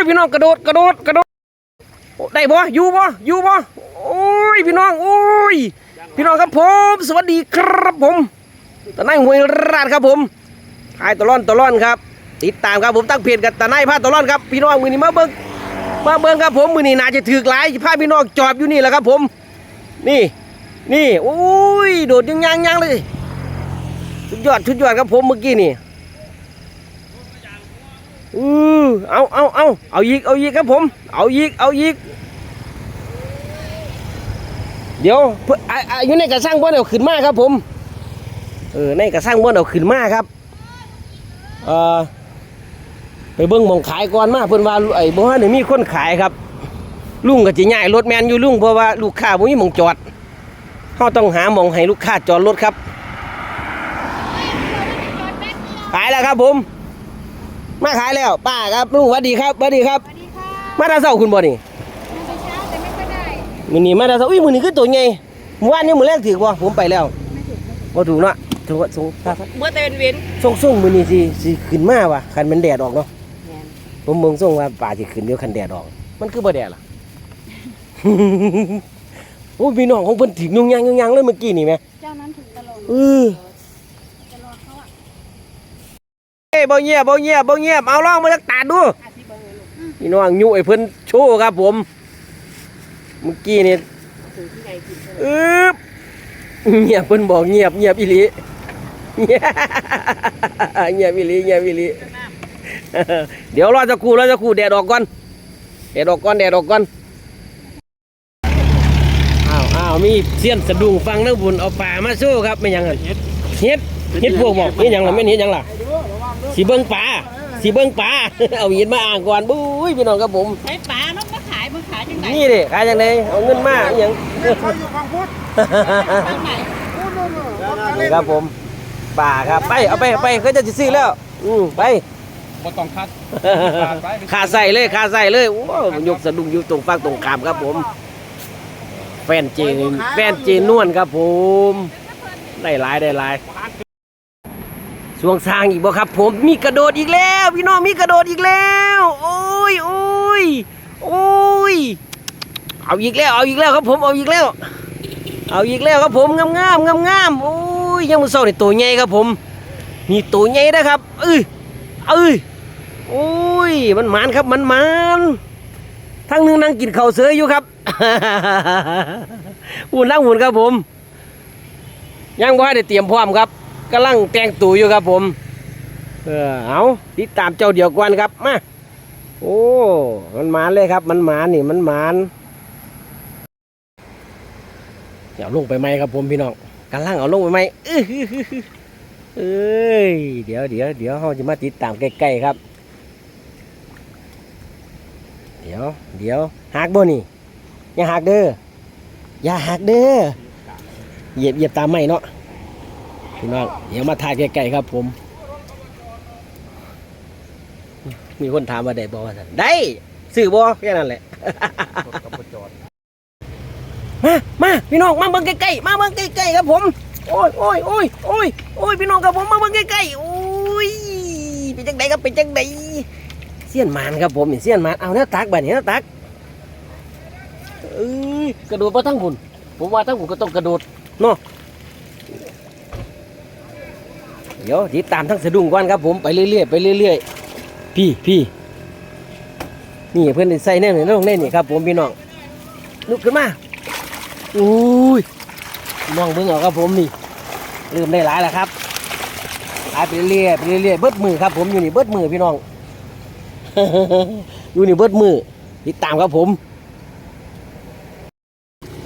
ยพี่น้องกระโดดกระโดดกระโดดได้บ่อยู่บ่อยู่บ่โอ้ยพี่น้องโอ้ยพี่น้องครับผม สวัสดีครับผมตะไนหวยราดครับผมถ่ายตะล่อนตะล่อนครับ ติดตามครับผมตั้งเพจกับตะไนพาตะล่อนครับพี่น้องมือนี้มาเบิ่งมาเบิ่งครับผมมือนี้น่าจะถือกหลายพาพี่น้องจอบอยู่นี่แหละครับผม นี่นี่โอ้ยโดดยังยังยังเลยชุดยอดชุดยอดครับผมเมื่อกี้นี่ อือเอาเอาเอาเอาอีกเอาอีกครับผม เอาอีกเอาอีก เดี๋ยวพ่อะอะอยู่ในกระสังบ้านเอาขึ้นมาครับผมเออในกระสังบ้านเอาขึ้นมาครับเออไปเบิ้งมองขายก่อนมาเพิ่นว่าไอ้บ่ฮะนี่มีคนขายครับ ลุงก็สิย้ายรถแมนอยู่ลุงเพราะว่าลูกค้าบ่มีมองจอดเขาต้องหามองให้ลูกค้าจอดรถครับขายแล้วครับผม มาขายแล้วป้าครับลุงสวัสดีครับสวัสดีครับ สวัสดีค่ะมาตาเสาคุณบ่นี่มาเช้าแต่ไม่ค่อยได้มือนี้มาตาเสาอุ้ยมือนี้คือตัวใหญ่เมื่อวานนี้มือแรกถือบ่ผมไปแล้วไม่ถูกไม่ถูกบ่ถูกเนาะถูกว่าส่งตาครับเมื่อแต่เป็นเว้นส่งส่งมือนี้สิสิขึ้นมาว่ะคันมันแดดออกเนาะผมเบิ่งส่งว่าป่าสิขึ้นเดี๋ยวคันแดดออก มันคือบ่แดดล่ะโอ้ยพี่น้องของเพิ่นถึงยุ่งยางยุ่งยางเลยเมื่อกี้นี่แหมเจ้านั้นถูกตลอดเออ ตลอดเขาอะ เอ้ยบ่เงียบบ่เงียบบ่เงียบเอาลองมาจักตาดดูอาทิเบอร์ลูกพี่น้องยุไอ้เพิ่นโชว์ครับผม เมื่อกี้นี่ถึงที่ไหนกินอึ๊บเงียบเพิ่นบอกเงียบเงียบอีหลีเงียบเงียบอีหลีเงียบอีหลีเดี๋ยวรอจะครู่รอจะครู่แดดออกก่อนแดดออกก่อนแดดออกก่อนอ้าวอ้าวมีเสี้ยนสะดุ้งฟังนักบุญเอาป่ามาสู้ครับไม่หยังกันเฮ็ดเฮ็ดเฮ็ดพวกบอกเฮ็ดหยังล่ะแม่นเฮ็ดหยังล่ะ สีเบิ่งป่าสีเบิ่งป่าเอาหินมาอ่างก่อนบุ้ยพี่น้องครับผมไอ้ป๋าน้องมาขายมึงขายจังไหนนี่ดิขายจังไดเอาเงินมาอหยังจังไหนนี่ครับผมป่าครับไปเอาไปเอาไปเขาจะซื้อแล้ว อืมไปบ่ต้องคัดขาใส่เลยขาใส่เลยโอ้ยกสะดุ้งอยู่ตรงฟังตรงขามครับผม แฟนเจนแฟนเจนนวลครับผม ได้หลายได้หลาย สวงสร้างอีกบ่ครับ ผมมีกระโดดอีกแล้ว พี่น้องมีกระโดดอีกแล้ว โอ้ยโอ้ยโอ้ยเอาอีกแล้วเอาอีกแล้วครับผมเอาอีกแล้ว เอาอีกแล้วครับผมงามงามงามงามโอ้ยยังมือเศร้านี่ตัวใหญ่ครับผมนี่ตัวใหญ่นะครับเอ้ยเอ้ยโอ้ยมันมานครับมันมานทั้งนึงนั่งกินข้าวเสืออยู่ครับหุ่นนั่งหุ่นครับผม ยังบ่ได้เตรียมพร้อมครับ กำลังแต่งตัวอยู่ครับผม เออเอาติดตามเจ้าเดียวกวนครับมาโอ้มันหมานเลยครับ มันหมานนี่มันหมานเดี๋ยวลงไปไหมครับผมพี่น้องกำลังเอาลงไปไหมอื้ออเอ้ยเดี๋ยวเดี๋ยวเดี๋ยวเราจะมาติดตามใกล้ๆครับ เดี๋ยวเดี๋ยวหักบ่นี่อย่าหักเด้ออย่าหักเด้อเหยียบเหยียบตามไม่เนาะ พี่น้องเดี๋ยวมาถ่ายใกล้ๆครับ ผม มีคนถามว่าได้บ่ว่าซั่นได้ซื้อบ่แค่นั้นแหละมามาพี่น้องมาเบิ่งใกล้ๆมาเบิ่งใกล้ๆครับผม โอ้ยโอ้ยโอ้ยโอ้ยโอ้ยพี่น้องครับผมมาเบิ่งใกล้ๆโอ้ยเป็นจังไดครับเป็นจังไดเสี้ยนหมานครับผมนี่เสี้ยนหมานเอาแนวตักบัดนี้แนวตักเอ้ยกระโดดมาทั้งหุ่นผมว่าทั้งหุ่นก็ต้องกระโดดเนาะ เดี๋ยวติดตามทั้งสะดุ้งก่อนครับผมไปเรื่อยๆไปเรื่อยๆพี่พี่นี่เพื่อนใส่แน่นลงแน่นี่ครับ ผมพี่น้องลุกขึ้นมาอุ้ยมองเบิ่งเอาครับผมนี่เริ่มได้หลายแล้วครับหลายไปเรื่อยๆไปเรื่อยๆเบิดมือครับ ผมอยู่นี่เบิดมือพี่น้องอยู่นี่เบิดมือติดตามครับผม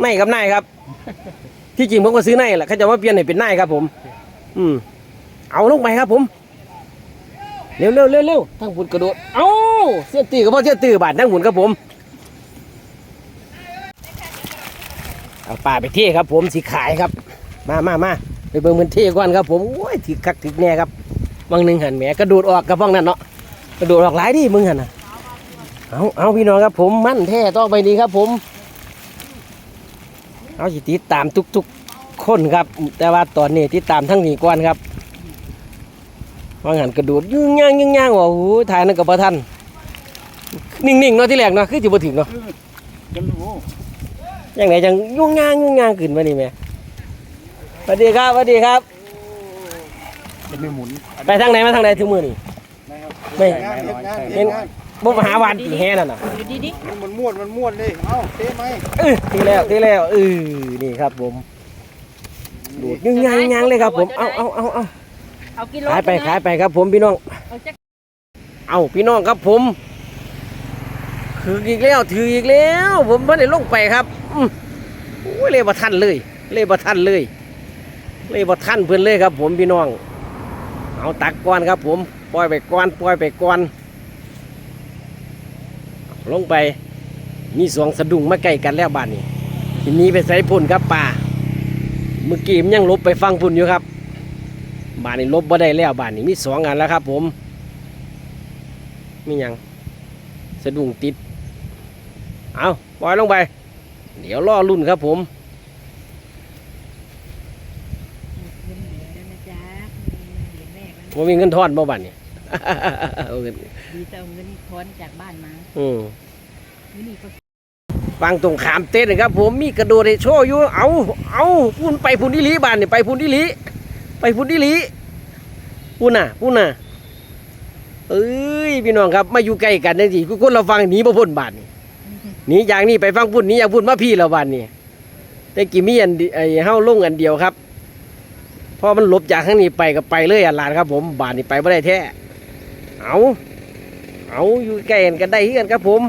ในกับนายครับ ที่จริงผมก็ซื้อในแหละเขาจะว่าเปลี่ยนให้เป็นนายครับ ผม อืม เอาลงไปครับ ผม เร็วเร็วเร็วเร็วทั้งพุ่นกระโดด เอาเสี้ยนตื้อกับพ่อเสี้ยนตื้อบาททั้งหมุนครับผม เอาปลาไปเที่ครับผมสิขายครับ มามามาไปเบิ่งมันเที่ก่อนครับ ผมโอ้ยถึกคักถึกแน่ครับบางหนึ่งหันแหมกระโดดออกกับบ้องนั่นเนาะกระโดดออกหลายดิมึงหันน่ะเอาเอาพี่น้องครับผมมั่นแท้ต่อไปนี้ครับผม เอาสิติดตามทุกๆคนครับ แต่ว่าตอนนี้ติดตามทั้งนี้ก่อนครับว่างหันกระโดดยุ่งย่างยุ่งย่างว่าโอ้โหถ่ายนั่นกับพระท่านนิ่งๆเนาะที่แรกเนาะคือจะบ่ถึงเนาะจะรู้ยังไงจังยุ่งย่างยุ่งย่างขึ้นมานี่แม่สวัสดีครับสวัสดีครับจะไม่หมุนไปทางไหนมาทางไหนถึงมือนี่นะครับไม่งานเฮ็ดงานเห็เฮ็นดงาน บ่มาหาวานตีแห่นั่นน่ะอยู่ดีดิมันม้วนมันม้วนเลยเอ้าเต้ไหมเออทีแล้วทีแล้วเออนี่ครับผมดูดยุ่งย่างยุ่งย่างเลยครับ ผมเอาเอาเอาเอาเอากิโลขายไปขายไปครับ ผมพี่น้อง เอาจักเอาพี่น้องครับผมถืออีกแล้วถืออีกแล้ว ผมไม่ได้ลงไปครับอืมโอ้ยเลยบ่ทันเลย เลยบ่ทันเลย เลยบ่ทันเพื่อนเลยครับ ผมพี่น้อง เอาตักก่อนครับ ผมปล่อยไปก่อนปล่อยไปก่อน ลงไป มีสองสะดุ้งมาใกล้กันแล้วบ้านนี้ทีนี้ไปใส่พุ่นครับป่าเมื่อกี้มันยังลบไปฟังพุ่นอยู่ครับบ้านนี้ลบบ่ได้แล้วบ้านนี้มีสองอันแล้วครับ ผมมีหยังสะดุ้งติด เอาปล่อยลงไป เดี๋ยวล่อรุ่นครับผมเงินเหลือแล้วนะจ๊ะเหรียญแรกแล้วนะว่ามีเงินทอนบ่บัดนี่ เอาเงินดีแต่เอาเงินทอนจากบ้านมาอืมวินี่ก็ฟังตรงขามเต้นนะครับ ผมมีกระโดดให้โชว์อยู่ เอาเอาพุ่นไปพุ่นดิลีบ้านนี่ไปพุ่นดิลีไปพุ่นดิลีพุ่นน่ะพุ่นน่ะเอ้ยพี่น้องครับมาอยู่ใกล้กันจังสิคนเราฟังหนีบ่พ้นบ้านนี่หนีอย่างนี้ไปฟังพุ่นหนี้อย่างพุ่นมาพี่เราบ้านนี่แต่กี่มีอันเดีไอ้เฮาลงอันเดียวครับพอมันหลบจากข้างนี้ไปก็ไปเลยอันลานครับ ผมบ้านนี่ไปไม่ได้แท้ เอาเอาอยู่ใกล้กันได้กันครับผม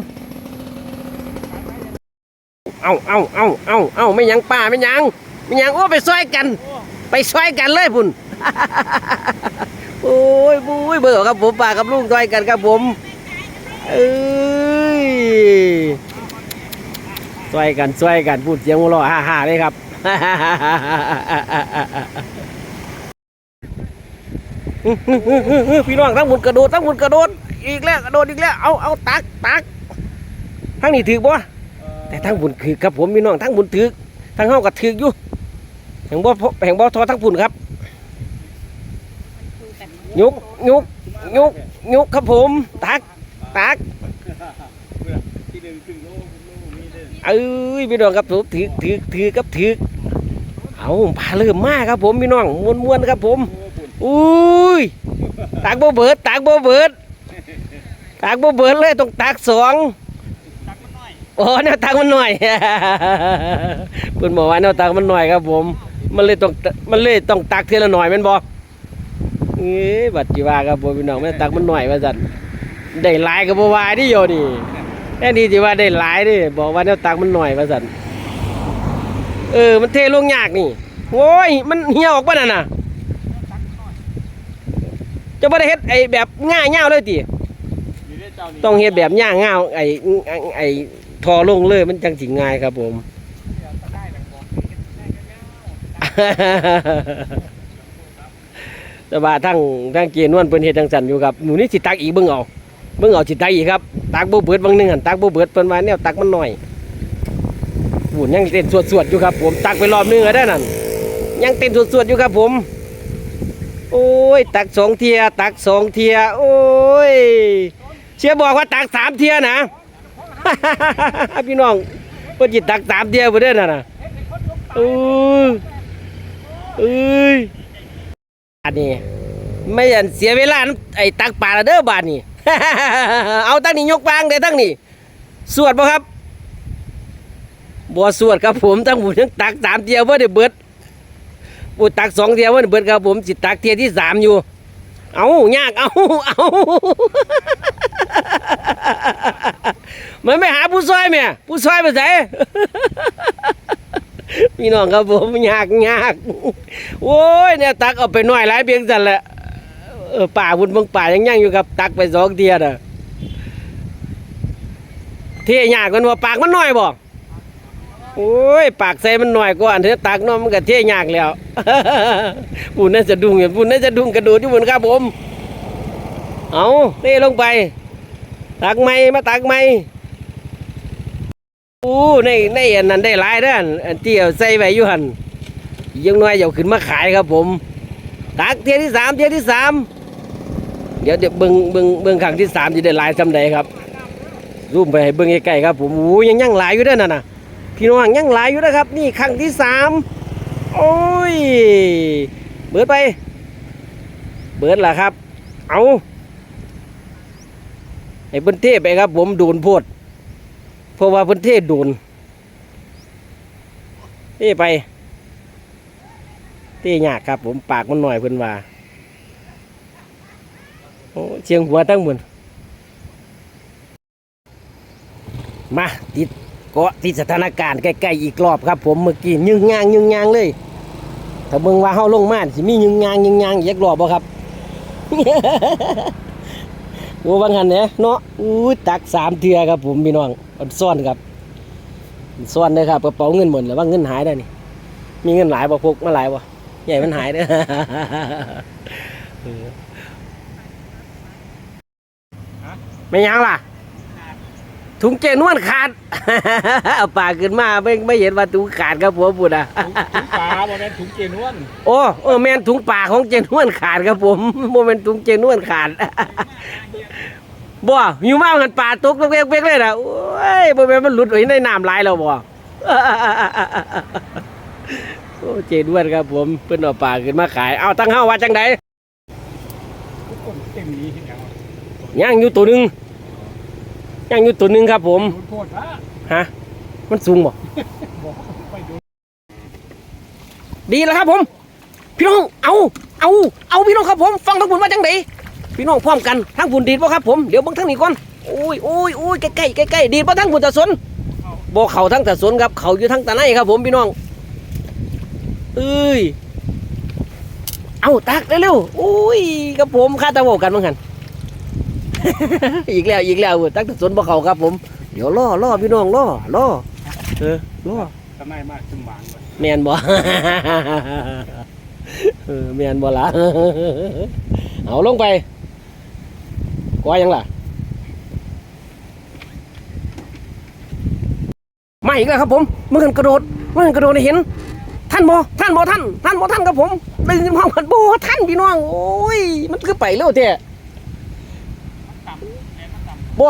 เอาเอาเอาเอาเอาไม่ยังป้าไม่ยังไม่ยังโอ้ไปซอยกัน ไปซอยกันเลยพุ่นโอ้ยบุ้ยเบื่อครับผมป้ากับลุงซอยกันครับผมเอ้ยซอยกันซอยกันพูดเสียงหัวเราะฮ่าฮ่าเลยครับ พี่น้องทั้งหมดกระโดดทั้งหมดกระโดดอีกแล้วกระโดดอีกแล้วเอาเอาตักตักทั้งนี้ถือบ่แต่ทั้งบุญคือครับผมพี่น้องทั้งบุญถือทั้งเฮาก็ถืออยู่แห่งบ่พแห่งบ่ทอทั้งบุญครับยุกยุกยุกยุกครับผมตักตักเอ้ยพี่น้องครับผมถือถือถือครับถือเอาพาเริ่มมากครับผมพี่น้องม้วนมวนๆครับผม อุ้ยตักบ่เบิดตักบ่เบิดตักบ่เบิดเลยต้องตักสองโอ้แนวตักมันหน่อยเพิ่นบอกว่าแนวตักมันหน่อยครับผม มันเลยต้องมันเลยต้องตักเทีละหน่อยแม่นบ่เอ้บัดจิว่าครับผมพี่น้องแม่ตักมันหน่อยว่าซั่นได้หลายก็บ่ว่าดิโยนี่แค่นี้สิว่าได้หลายดิบอกว่าแนวตักมันหน่อยว่าซั่นเออมันเทลงยากนี่โอ้ยมันเหี่ยวออกบ่นั่นน่ะ จะบ่ได้เฮ็ดไอ้แบบง่ายเงาเลยติมีได้เจ้านี่ต้องเฮ็ดแบบย่างเงาไอ้ไอ้ไอ้ทอลงเลยมันจังสิง่ายครับผม แต่ว่าทั้งทั้งเกียร์นวลเพิ่นเฮ็ดจังซั่นอยู่ครับหนูนี่สิตักอีกเบิ่งเอาเบิ่งเอาสิตักอีกครับตักบ่เบิดบางหนึงหั่นตักบ่เบิดเพิ่นว่าแนวตักมันน้อยหุ่นยังเต้นสวดๆอยู่ครับผมตักไปรอบหนึงแล้วได้อนั่นยังเต้นสวดๆอยู่ครับผมโอ้ยตักสองเทีย ตักสองเทีย โอ้ย เชียบอกว่าตักสามเทียนะ พี่น้องเพิ่นจิตักสามเทียบ่ได้อน่ะนะเออเอ้ยอันนี้ไม่อันเสียเวลาไอ้ตักปลาเด้อบาดนี้เอาตั้งนี้ยกวางเด้ตั้งนี้สวดบ่ครับบ่สวดครับผมตั้งหมูทั้งตักสามเทียบ่ได้เบิด ปูตักสองเทียวันเบิดครับผมสิตตักเทียที่สามอยู่ เอายากเอาเอามันไม่หาผู้ซอยแม่ผู้ซอยไปไหนพี่น้องครับผมยากยากโอ้ยเนี่ยตักเอาไปหน่อยหลายเพียงสันแหละเออป่าบุญบางป่ายังย่างอยู่ครับ ตักไปสองเทียน่ะเทยยากกันว่าปากมันน้อยบ่ โอ้ย ปากใส่มันหน้อยกว่าอันเถอะตักน้อมันก็เทยากแล้วปุ่นน่าจะดุ้งอยู่ปุ่นน่าจะดุ้งกระโดดอยู่บนครับผม เอาเทลงไป ตักไม่มาตักไม่อู้ในในอันนั้นได้หลายเด้อนอันที่เอาใส่ไว้อยู่หันยังน้อยเดี๋ยวขึ้นมาขายครับผม ตักเทียที่สามเทียที่สามเดี๋ยวเดี๋ยวเบิ่งเบิ่งเบิ่งครั้งที่สามจะได้หลายจำใดครับรูปไปให้เบิ่งใกล้ๆครับผมโอ้ยังยั่งหลายอยู่เด้อนั่นน่ะ พี่น้องยังหลายอยู่นะครับ นี่ครั้งที่สามโอ้ย เบิดไป เบิดล่ะครับ เอาไอ้พิ่นเทไปครับ ผมโดนพดเพราะว่าพิ่นเทโดนเทไปเต้ยากครับ ผมปากมันหน่อยเพิ่นว่าโอ้เชียงหัวตั้งหมดมาติด กาะที่สถานการณ์ใกล้ๆอีกรอบครับผมเมื่อกี้ยึงยางยึงยางเลยถ้าเบิ่งว่าเฮาลงมาสิมียึงยางยึงยางอีกรอบบ่ครับโอ้บางหันเนี่ยเนาะอู้ตักสามเทือครับผมพี่น้องอันซ่อนครับอันซ่อนเลยครับกระเป๋าเงินหมดแล้วว่าเงินหายได้นี่มีเงินหลายบ่พกมาหลายบ่ใหญ่มันหายเด้อไม่ยังล่ะ ถุงเจนวนขาด เอาปากขึ้นมาไม่ไม่เห็นว่าถุงขาดครับผมพูดอะถุงปลาบ่แม่นถุงเจนวนโอ้เออแมนถุงปากของเจนวนขาดครับผมโมเมนถุงเจนวนขาดบ่อยู่มากันป่าตกเป๊กๆเลยนะโอ้ยบ่แม่นมันหลุดไว้ในน้ำไหลายแล้วบ่โอ้เจนวนครับผมเพิ่นเอาปลาขึ้นมาขาย เอาตั้งเฮาว่าจังไดทุกคนเต็มนี้ที่แล้วย่างอยู่ตัวหนึง ย่างอยู่ตัวหนึงครับ ผมโทษนะฮะมันสูงบ่บอกไปดูดีแล้วครับผม พี่น้องเอาเอาเอาพี่น้องครับผมฟังทั้งบุญว่าจังไดพี่น้องพร้อมกันทั้งบุญดีดบ่ครับผมเดี๋ยวเบิ่งทั้งนี้ก่อนโอ้ยโอ้ยโอ้ยใกล้ใกล้ใกล้ใกล้ดีดบ่ทั้งบุญตะสนบ่เข่าทั้งตะสนครับ เข่าอยู่ทั้งตะไนครับ ผมพี่น้องเอ้ยเอาตักเร็วๆโอ้ยกับผมข้าตะโวกันมั้งหัน อีกแล้วอีกแล้วตักตะสนบ่เข่าครับ ผม เดี๋ยวล่อล่อพี่น้องล่อล่อเออล่อทำไมมากจุ่มหวานบ่แมนบ่เออแมนบ่ล่ะเอาลงไปกว่ายังล่ะมาอีกแล้วครับผมเมื่อกันกระโดดเมื่อกันกระโดดให้เห็น ท่านบ่ท่านบ่ท่าน ท่านบ่ท่านครับผมได้ยินพร้อมกันบ่ท่านพี่น้องโอ้ยมันคือไปเร็วแท้ บ่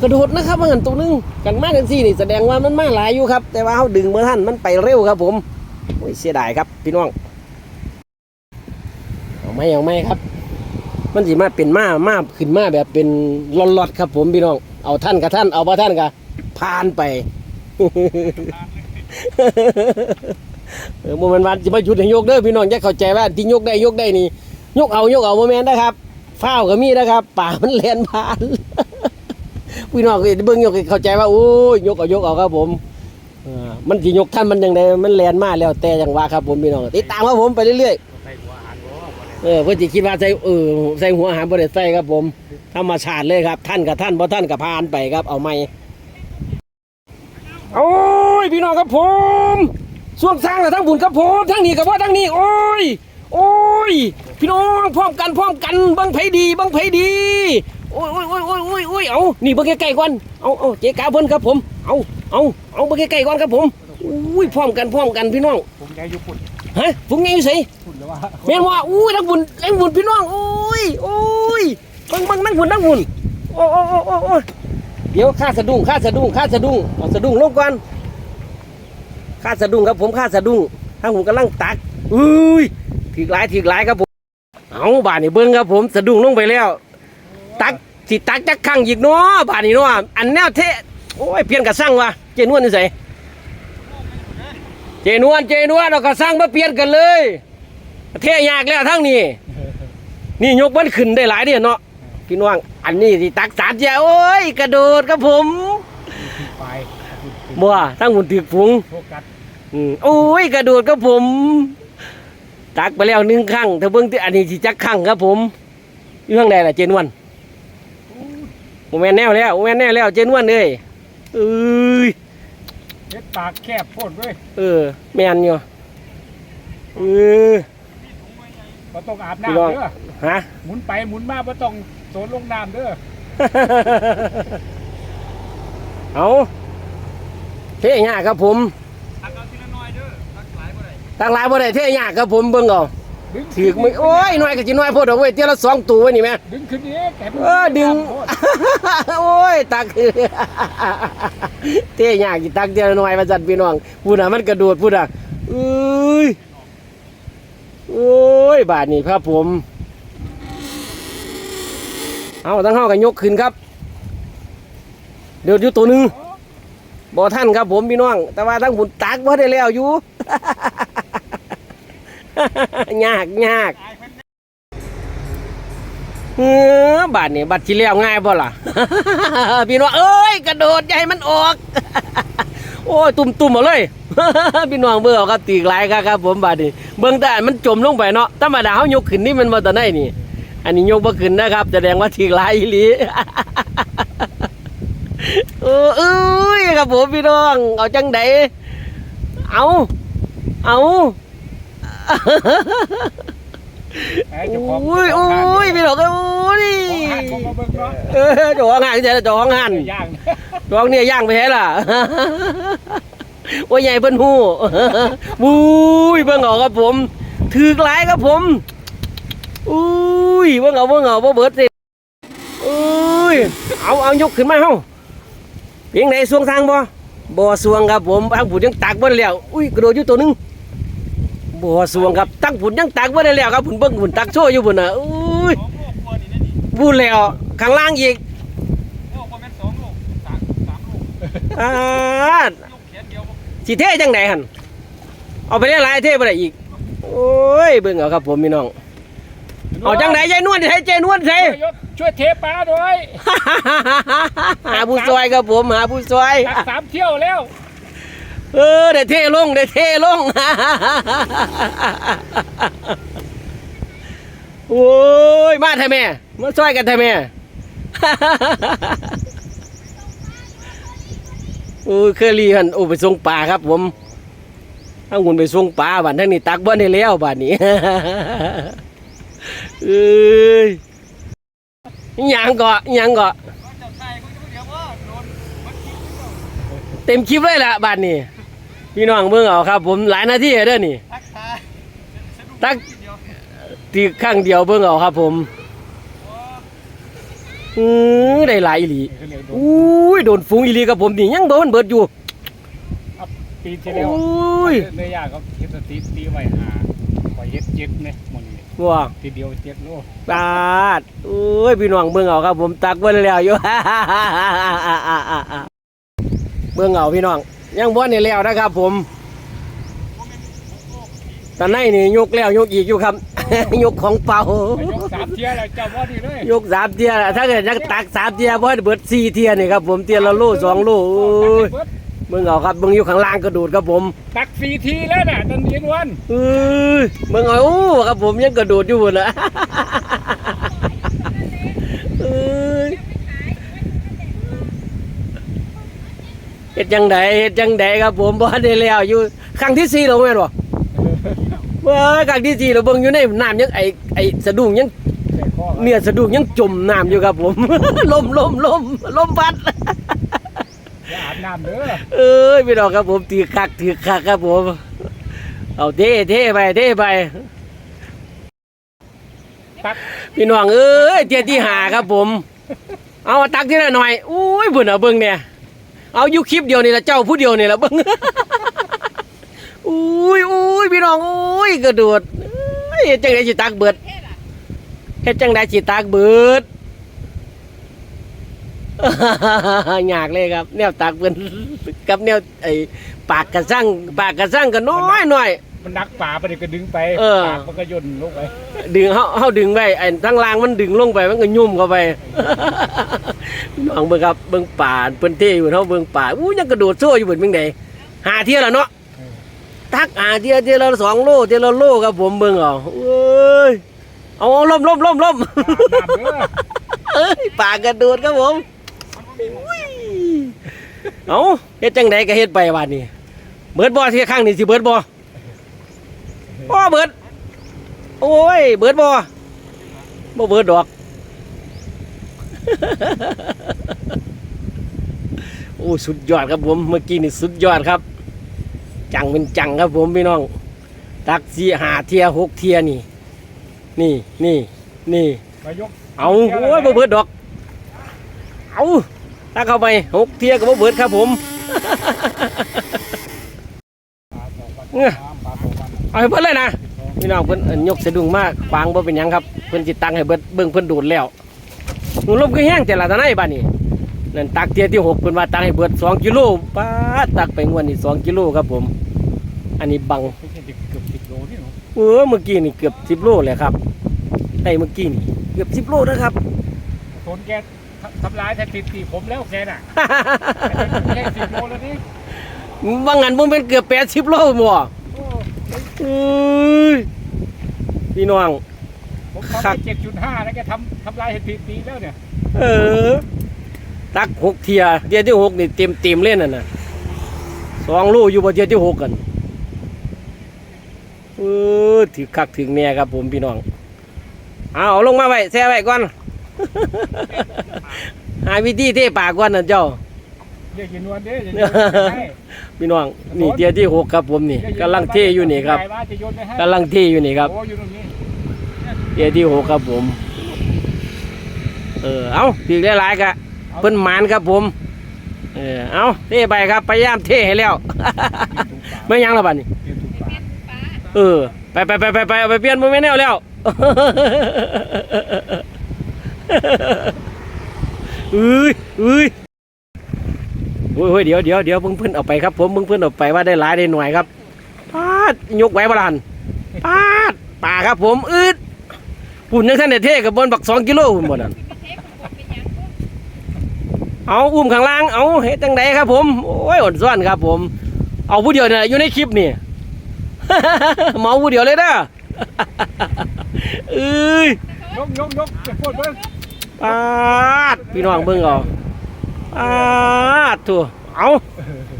กระโดดนะครับเมื่อกันตัวนึงกันมากกันสี่นี่แสดงว่ามันมาหลายอยู่ครับ แต่ว่าเขาดึงบ่อท่านมันไปเร็วครับ ผมโอ้ยเสียดายครับ พี่น้องเอาไม่เอาไม่ครับ มันสิมาเป็นมามาขึ้นมาแบบเป็นลอนลอดครับ ผมพี่น้องเอาท่านกับท่านเอาบ่ท่านกับผ่านไปเออโมเมนต์วันจะมาหยุดให้ยกเด้อพี่น้องจะเข้าใจว่าที่ยกได้ยกได้นี่ยกเอายกเอาโมเมนต์นะครับ ฟ้าวก็มีนะครับ ป่ามันแลนผ่านพี่น้องก็เบิ่งยกให้เข้าใจว่าโอ้ยยกเอายกเอาครับผมเออมันสิยกท่านมันยังไงมันแลนมาแล้วแต่จังว่าครับผมพี่น้องติดตามครับผมไปเรื่อยๆใส่หัวอาหารบ่บ่ได้เออเพื่อจะคิดว่าใส่เออใส่หัวอาหารบริใส่ครับผมธรรมชาติเลยครับ ท่านกับท่านบ่ท่านกับพานไปครับ เอาไม่โอ้ยพี่น้องครับผมส่วงสร้างกับทั้งบุญครับผมทั้งนี้กับว่าทั้งนี้ โอ้ย โอ้ย พี่น้องพร้อมกันพร้อมกันบังไผดีบังไผดีโอ้ยโอ้ยโอ้ยโอ้ยโอ้ยโอ้ยเอานี่เบิ่งใกล้ๆก่อนเอาเอาเจ๊กาเพิ่นครับผมเอาเอาเอาเบิ่งใกล้ๆก่อนครับผมอุ้ยพร้อมกันพร้อมกันพี่น้องผมแกอยู่ปุ่นฮะผมไงอยู่ไสปุ่นแล้วว่าแม่นว่าอุ้ยนักบุญนักบุญพี่น้องโอ้ยโอ้ยเบังเบังนักบุญนักบุญโอ้โอ้โอ้โอ้โอ้ยเดี๋ยวข้าสะดุ้งข้าสะดุ้งข้าสะดุ้งเอาสะดุ้งลงก่อนข้าสะดุ้งครับผมข้าสะดุ้งทางผมกำลังตักอุ้ย ถีกหลายถีกหลายครับผม เอาบาดนี่เบิ้งครับผมสะดุ้งลงไปแล้ว ตักสิตักจักครั้งอีกเนาะบาดนี่เนาะอันแนวเทโอ้ยเปลี่ยนกระสั่งวะเจนวลนี่ใส่เจนวลเจนวลเอากระสั่งมาเปลี่ยนกันเลย เทยากแล้วทั้งนี้นี่ยกมันขึ้นได้หลายเดือนเนาะพี่น้องอันนี้ที่ตักสารเจ้าโอ้ยกระโดดครับผมไปบัวทั้งหุ่นตึกฝูงโฟกัสอืมโอ้ยกระโดดครับผม ตักไปแล้วหนึ่งครั้งถ้าเบิ่งที่อันนี้สิจักครั้งครับผมอยู่ข้างใดล่ะเจนวันโมแมนแนวแล้วโมแมนแนวแล้วเจนวนเลยเอ้ยเฮ็ดปากแคบโพดเว้ยเออแมนอยู่เออบ่ต้องอาบพี่น้องน้ำเด้อฮะหมุนไปหมุนมาบ่ต้องโซนลงน้ำเด้อเอาเท่ยากครับผม ตั้งหลายบ่ได้เท่ยากครับผมเบิ่งเอาดึงถือกมึงโอ้ยหน่อยก็สิน้อยโพดเอาเว้ยเที่ยละสองตัวไว้นี่แม่ดึงขึ้นอีกแต่เออดึงโพดโอ้ยตักเท่ยากสิตักเที่ยละน้อยมาจัดพี่น้องพูดน่ะมันกระโดดพูดน่ะเอ้ยโอ้ยบาดนี้ครับผม เอาตั้งเฮากันยกขึ้นครับ เดี๋ยวอยู่ตัวหนึงบ่ท่านครับผมพี่น้อง แต่ว่าทั้งผุนตักบ่ได้แล้วอยู่ ยากยากเออบาดนี้บัดที่แล้วง่ายบ่ล่ะ พี่น้องเอ้ยกระโดดให้มันออก โอ้ยตุ่มตุ่มๆเอาเลย พี่น้องเบื่อครับตีกลายครับครับ ผมบาดนี้เบิ่งแต่มันจมลงไปเนาะธรรมดาเฮายกขึ้นนี่มันบ่ตอนไหนนี่ อันนี้ยกบ่ขึ้นนะครับแสดงว่าตีกลายอีหลีเออเอ้ยครับผมพี่น้อง เอาจังไดเอาเอา อ้เจ้าของโอ้ยโอ้ยพี่น้องเอ้ยของห้างของมาเบิ่งเนาะเออเจ้าของงานเจ้าของงานย่างเจ้าของเนี่ยย่างไปให้ล่ะโอ้ยใหญ่เพิ่นหูบุ้ยเบิ่งเอาครับผม ถือกหลายครับผมอุ้ยเบิ่งเอาเบิ่งเอาบ่เบิดสิอุ้ยเอาเอายกขึ้นมาเฮาเพียงไหนสวงทางบ่บ่สวงครับผมทางผุดยังตักบ่ได้แล้วอุ้ยกระโดดอยู่ตัวหนึง บ่สวงครับตั้งผุดยังตักบ่ได้แล้วครับผุนเบิ่งผุนตักโชว์อยู่พุ่นน่ะอุ้ยสองโลกว่านี่นะนี่พูดแล้วข้างล่างอีกโลกว่าแม่นสองโลกสามสามโลกอ่ายกแขนเดียวบ่สิเท่จังไหนหันเอาไปได้หลายเท่บ่ได้อีกโอ้ยเบิ่งเอาครับผมพี่น้องเอาจังไหนยายนวลใช้ยายนวลใช้ช่วยยกช่วยเทปลาด้วยหาผู้ซอยครับผมหาผู้ซอยตักสามเที่ยวแล้ว เออได้เทลงได้เทลงโอ้ยมาทำไมมาซอยกันทำไมโอ้ยเคอรี่หันโอ้ไปส่งปลาครับ ผมถ้าหุ่นไปส่งปลาบัดทั้งนี้ตักบ่ได้แล้วบัดนี้เอ้ยยังเกาะอิหยังเกาะเจ้าชายมึงจะเดี๋ยวว่าโดนมันคิดเต็มคลิปเลยล่ะบัดนี้ พี่น้องเบิ่งเอาครับ ผมหลายนาทีแล้วเด้อนี่ ทักทายตัก เดียวตีข้างเดียวเบิ่งเอาครับ ผมอือได้หลายอีหลีอุ้ยโดนฟุ้งอีหลีครับผมนี่ยังบ่มันเบิดอยู่ปีที่โอแล้ว้ยเนื้อย่างเขาเฮ็ดสตีตีไว้หาปล่อยเฮ็ดเจ็ดเนี่ยหมดนี่ว้าทีเดียวเจ็ดโลปาดโอ้ยพี่น้องเบิ่งเอาครับ ผมตักเบิ่แล้วอยู่ เบิ่งเอาพี่น้อง ยังบ่ได้แล้วนะครับ ผมตอนไหนนี่ยกแล้วยกอีกอยู่ครับ ยกของเปล่าไปยกสามเที่ยแล้วเจ้าว่าดีเลยยกสามเทียถ้าเกิดยังตักสามเทียบ่ให้เบิดสี่เทียนี่ครับผมเทียละโลสองโลโอ้ยเบิ่งเอาครับเบิ่งอยู่ข้างล่างกระโดดครับผม ตักสี่ทีแล้วน่ะนันเย็นวันเอ้ยเบิ่งเอาโอ้ครับผมยังกระโดดอยู่พุ่นน่ะ เอ้ย เฮ็ดจังไดเฮ็ดจังไดครับผมบ่ได้แล้วอยู่ครั้งที่สี่แล้วแม่นบ่เว้ยครั้งที่สี่เราเบิ่งอยู่ในน้ำยังไอไอสะดุ้งยังใส่ข้อเนี่ยสะดุ้งยังจมน้ำอยู่ครับผมลมลมลมลมพัดอย่าอาบน้ำเด้อเอ้ยพี่น้องครับผมถือคักถือคักครับผมเอาเท่เท่ไปเท่ไปตักพี่น้องเอ้ยเทียที่หาครับผม เอามาตักที่ละหน่อยอุ้ยเบิ่นเอาเบิ่งเนี่ย เอาอยู่คลิปเดียวนี่ละเจ้าผู้เดียวนี่ละเบิ้งอุ้ยอุ้ยพี่น้องอุ้ยกระโดดเอ้ยเฮ็ดจังไดสิตักเบิดเฮ็ดจังไดสิตักเบิดยากเลยครับ แนวตักเพิ่นกับแนวไอ้ปากกระสั่งปากกระสั่งก็น้อยน้อย มันนักป่าไปเดี๋ยวก็ดึงไปเออ ปากมันก็ย่นลงไปดึงเฮาเฮาดึงไว้ไอ้ทั้งล่างมันดึงลงไปมันก็ยุ่มเข้าไป น้องเบิ่งครับเบิ่งป่าเพิ่นเท่อยู่เฮาเบิ่งป่าอู้ยังกระโดดโซ่อยู่เบิ่นเบิ่งใดหาเที่ยแล้วเนาะตักหาเที่ยเที่ยละสองโลเที่ยละโลครับผมเบิ่งเอาเอ้ยเอาเอาล้มล้มล้มล้มอาบน้ำเด้อเอ้ยป่ากระโดดครับผมเอาเฮ็ดจังใดก็เฮ็ดไปวันนี้เบิดบ่ที่ข้างนี่สิเบิดบ่ บ่เบิด โอ้ย เบิดบ่บ่เบิดดอก โอ้สุดยอดครับผม เมื่อกี้นี่สุดยอดครับ จังเป็นจังครับผมพี่น้อง ตักสี่หาเทียหกเทียนี่ นี่นี่นี่มายกเอาโอ้ยบ่เบิดดอก เอาถ้าเข้าไปหกเทียก็บ่เบิดครับผมปลาสองวันน้ำปลาสองวัน เอาให้เบิดเลยนะพี่น้องเพิ่นเอิ้นยกสะดุ้งมากฟางบ่เป็นหยังครับเพิ่นสิตังให้เบิดเบิ่งเพิ่นดูดแล้วงูลมก็แห้งแต่ละตะไนบัดนี้นั่นตักเทียที่หกเพิ่นว่าตักให้เบิด2กิโลป้าดตักไปงวดนี้2กิโลครับผม อันนี้บังไม่ใช่เด็กเกือบสิบโลนี่หรอเออเมื่อกี้นี่เกือบ10โลเลยครับได้เมื่อกี้นี่เกือบ10โลนะครับโซนแกทำลายสถิติผมแล้วแกน่ะแค่สิบโลแล้วนี่ว่างั้นบ่แม่นเกือบ80โลบ่โอ้เอ้ย พี่น้อง ผมทำครัไปบเจ็ดจุดห้าแล้วแกทำทำลายสถิติแล้วเนี่ย เออ ตักหกเทียเทียที่หกนี่เต็มเต็มๆเล่นน่ะนะสองลูกอยู่บนเทียที่หกกันเออถือคักถึงแน่ครับผมพี่น้อง เอาเอาลงมาไว้แช่ไว้ก่อน หาวิธีเทปากก่อนนะเจ้า เรียกกินนวลเด้อย่าโยนไปให้พี่น้องนี่เทียที่หกครับผมนี่กำลังเทอยู่นี่ครับใว่าจะโยนไปให้กำลังเทอยู่นี่ครับโอ้อยู่ตรงนี้เทียที่หกครับผม เออเอาถือหลายๆกะเพิ่นหมานครับผม เออเอาเทไปครับพยายามเทให้แล้วไม่ยังและบัดนี้เตรียมถูกปลาเออไปไปไปไปไปเอาไปเปลี่ยนโมเมนต์แนวแล้วเอ้ยเอ้ย โอ้ยโอ้ยเดี๋ยวเดี๋ยวเดี๋ยวเพิ่งเพิ่นเอาไปครับผมเพิ่งเพิ่นเอาไปว่าได้หลายได้หน่วยครับปาดยกไว้บาลันปาดป่าครับผมอืดปุ่นยังท่านเดเท่กับบนบักสองกิโลหุ่นบนนั้นเอาอุ้มข้างล่างเอาเฮ็ดจังไดครับผมโอ้ยอดซ่อนครับผม เอาผู้เดียวเนี่ยอยู่ในคลิปนี่เมาผู้เดียวเลยนะเอ้ยยกยกยกจะพูดเบิ้งปาดพี่น้องเบิ่งเอา ปาถูเอา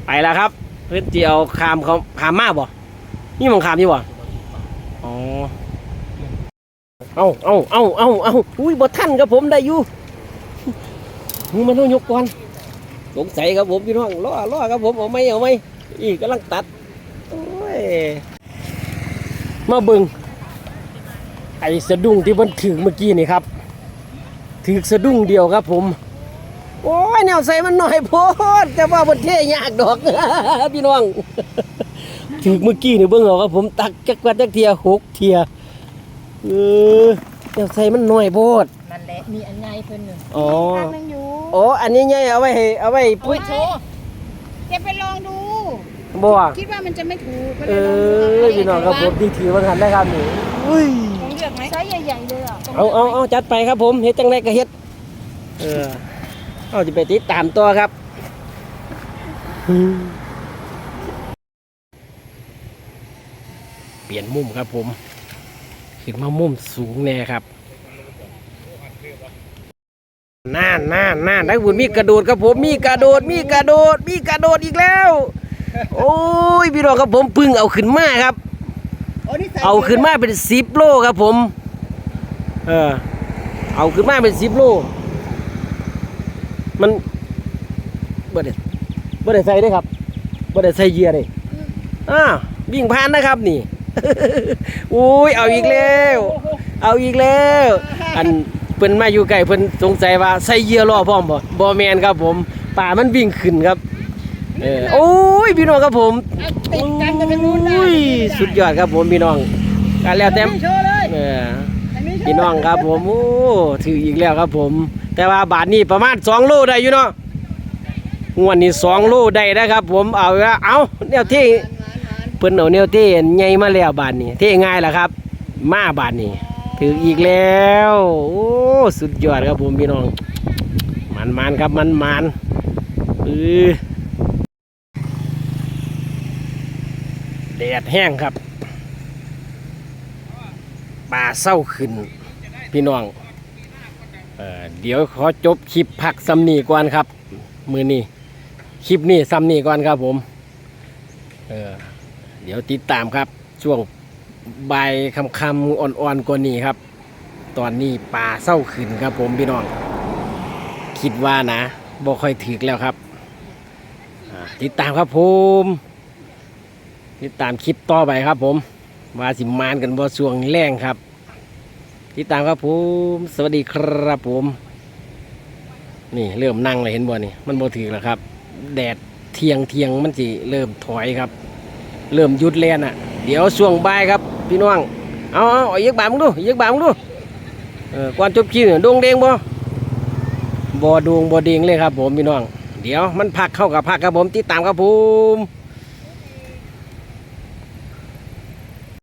ไปแล้วครับ เพื่อนเจียวขามเขาขามมากบ่นี่มองขามอยู่บ่อ๋อเอาเอาเอาเอาเอาอุ้ยบ่ทันครับผมได้อยู่มึงมันต้องยกก่อนสงสัยครับผมพี่น้องรอรอครับผมเอาไหมเอาไหมอีกกำลังตัดโอ้ยมาบิ่งไอ้สะดุ้งที่มันถึงเมื่อกี้นี่ครับถือสะดุ้งเดียวครับผม โอ้ยแนวใส่มันหน่อยโพดแต่ว่าบนเท่ยากดอก พี่น้องถือเมื่อกี้นี่เบิ่งเอาครับผมตักจักรวัดจักเทียหกเทียเออแนวใส่มันหน่อยโพดนั่นแหละมีอันไงเพิ่นหนึ่งอ๋อข้างนึงอยู่โอ้อันนี้ไงเอาไว้ให้เอาไว้ปุ้ปุ้ยยโชว์จะไปลองดูบ่ว่าคิดว่ามันจะไม่ถูกก็เอเลยลองดูอพี่น้องครับผมที่ถือว่างันได้ครับนี่อุ้ย ต้องเลือกไหมไซส์ใหญ่ๆเลยอะเอาเอาเอาจัดไปครับผมเฮ็ดจังไดก็เฮ็ดเออ เอาจะไปติดตามตัวครับอืมเปลี่ยนมุมครับผมขึ้นมามุมสูงแน่ครับน่านน่านน่านนักบุญมีกระโดดครับผมมีกระโดดมีกระโดดมีกระโดดอีกแล้ว โอ้ยพี่น้องครับผมพึ่งเอาขึ้นมาครับ เอาขึ้นมาเป็นสิบโลครับผม เออ เอาขึ้นมาเป็นสิบโล มันบ่ได้บ่ได้ใส่ได้ครับบ่ได้ใส่เหยียร์เลยอ่าวิ่งผ่านนะครับนี่ อุ้ยเอาอีกแล้ว เอาอีกแล้ว อันเพิ่นมาอยู่ใกล้เพิ่นสงสัยว่าใส่เหยียร์รอพร้อมบ่บ่แม่นครับผมป่ามันวิ่งขึ้นครับเออโอ้ยพี่น้องครับผมติดกันจะเป็นนู้นได้อุ้ยสุดยอดครับผมพี่น้องการแล้วแต่โชว์เลยเอออันนี้โชว์พี่น้องครับผมโอ้ถืออีกแล้วครับผม แต่ว่าบาทนี้ประมาณ2โลได้อยู่เนาะงวดนี้2โลได้นะครับ ผมเอาเอาแนวที่เพิ่นเอาแนวที่ใหญ่มาแล้วบาทนี้เท่ง่ายแหละครับ มาบาทนี้ถืออีกแล้วโอ้สุดยอดครับผมพี่น้อง มันมันครับมันมันเออแดดแห้งครับป่าเศร้าขึ้น พี่น้อง เดี๋ยวขอจบคลิปพักซัมนี่ก่อนครับ มือนี้คลิปนี้ซัมนี่ก่อนครับผมเเดี๋ยวติดตามครับ ช่วงใบคำคำอ่อนๆกว่านี้ครับ ตอนนี้ป่าเศร้าขึ้นครับผมพี่น้อง คิดว่านะบ่ค่อยถึกแล้วครับติดตามครับผมติดตามคลิปต่อไปครับผมว่าสิมานกันบ่ช่วงแรงครับ ติดตามครับผมสวัสดีครับผม นี่เริ่มนั่งเลยเห็นบ่นี่มันบ่ถือแล้วครับ แดดเทียงเทียงมันสิเริ่มถอยครับ เริ่มหยุดแลนอะ เดี๋ยวช่วงบ่ายครับ พี่น้องเอาเอาเอาอีกบามึงดูอีกบามึงดูเออก่อนจบคลิปเนี่ยดวงเด้งบ่บ่ดวงบ่เด้งเลยครับ ผมพี่น้อง เดี๋ยวมันพักเข้ากับพักครับผมติดตามครับผม